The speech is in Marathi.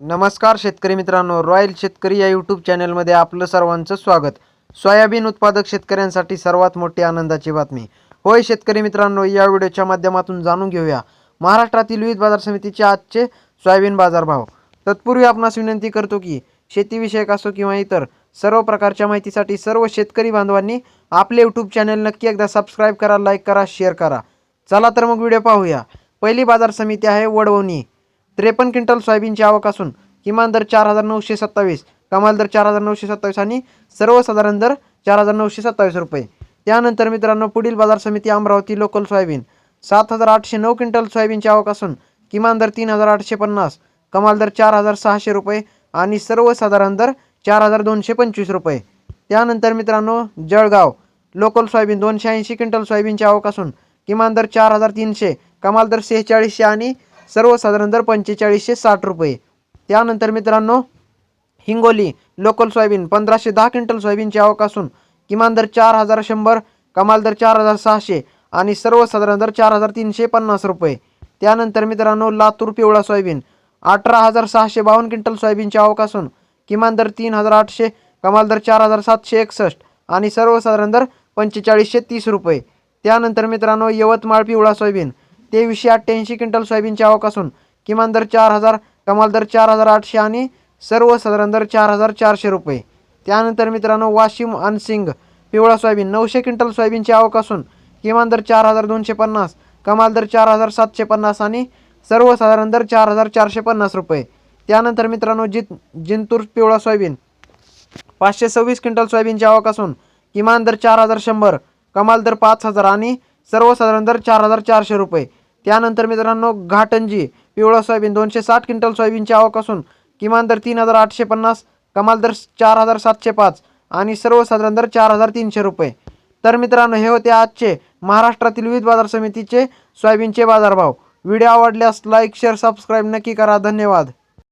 नमस्कार शेतकरी मित्रांनो रॉयल शेतकरी या यूट्यूब चॅनलमध्ये आपलं सर्वांचं स्वागत. सोयाबीन उत्पादक शेतकऱ्यांसाठी सर्वात मोठी आनंदाची बातमी. होय शेतकरी मित्रांनो या व्हिडिओच्या माध्यमातून जाणून घेऊया. महाराष्ट्रातील विविध बाजार समितीचे आजचे सोयाबीन बाजारभाव. तत्पूर्वी आपणास विनंती करतो की शेतीविषयक असो किंवा इतर सर्व प्रकारच्या माहितीसाठी सर्व शेतकरी बांधवांनी आपले यूट्यूब चॅनल नक्की एकदा सबस्क्राईब करा लाईक करा शेअर करा. चला तर मग व्हिडिओ पाहूया. पहिली बाजार समिती आहे वडवणी. त्रेपन्न क्विंटल सोयाबीनची आवक असून किमान दर चार हजार नऊशे सत्तावीस कमाल दर चार हजार नऊशे सत्तावीस आणि सर्वसाधारण दर चार हजार नऊशे सत्तावीस रुपये. त्यानंतर मित्रांनो पुढील बाजार समिती अमरावती लोकल सोयाबीन. सात हजार आठशे नऊ क्विंटल सोयाबीनची आवक असून किमान दर तीन हजार आठशे पन्नास कमाल दर चार हजार सहाशे रुपये आणि सर्वसाधारण दर चार हजार दोनशे पंचवीस रुपये. त्यानंतर मित्रांनो जळगाव. लोकल सोयाबीन दोनशे ऐंशी क्विंटल सोयाबीनची आवक असून किमान दर चार हजार तीनशे कमाल दर सेहेचाळीसशे आणि सर्वसाधारण दर पंचेचाळीसशे साठ रुपये. त्यानंतर मित्रांनो हिंगोली लोकल सोयाबीन पंधराशे दहा क्विंटल सोयाबीनची आवक असून किमान दर चार हजार शंभर कमाल दर चार हजार सहाशे आणि सर्वसाधारण दर चार हजार तीनशे पन्नास रुपये. त्यानंतर मित्रांनो लातूर पिवळा सोयाबीन अठरा हजार सहाशे बावन्न क्विंटल सोयाबीनची आवक असून किमान दर तीन हजार आठशे कमाल दर चार हजार सातशे एकसष्ट आणि सर्वसाधारण दर पंचेचाळीसशे तीस रुपये. त्यानंतर मित्रांनो यवतमाळ पिवळा सोयाबीन तेवीसशे अठ्ठ्याऐंशी क्विंटल सोयाबीनची आवक असून किमान दर चार हजार कमाल दर चार हजार आठशे आणि सर्वसाधारण दर चार हजार चारशे रुपये. त्यानंतर मित्रांनो वाशिम अनसिंग पिवळा सोयाबीन नऊशे क्विंटल सोयाबीनची आवक असून किमान दर चार हजार दोनशे पन्नास कमाल दर चार हजार सातशे पन्नास आणि सर्वसाधारण दर चार हजार चारशे पन्नास रुपये. त्यानंतर मित्रांनो जित जिंतूर पिवळा सोयाबीन पाचशे सव्वीस क्विंटल सोयाबीनची आवक असून किमान दर चार हजार शंभर कमाल दर पाच हजार आणि सर्वसाधारण दर चार हजार चारशे रुपये. त्यानंतर मित्रांनो घाटंजी पिवळा सोयाबीन दोनशे साठ क्विंटल सोयाबीनची आवक असून किमान दर तीन हजार आठशे पन्नास कमाल दर चार हजार सातशे पाच आणि सर्वसाधारण दर चार हजार तीनशे रुपये. तर मित्रांनो हे होते आजचे महाराष्ट्रातील विविध बाजार समितीचे सोयाबीनचे बाजारभाव. व्हिडिओ आवडल्यास लाईक शेअर सबस्क्राईब नक्की करा. धन्यवाद.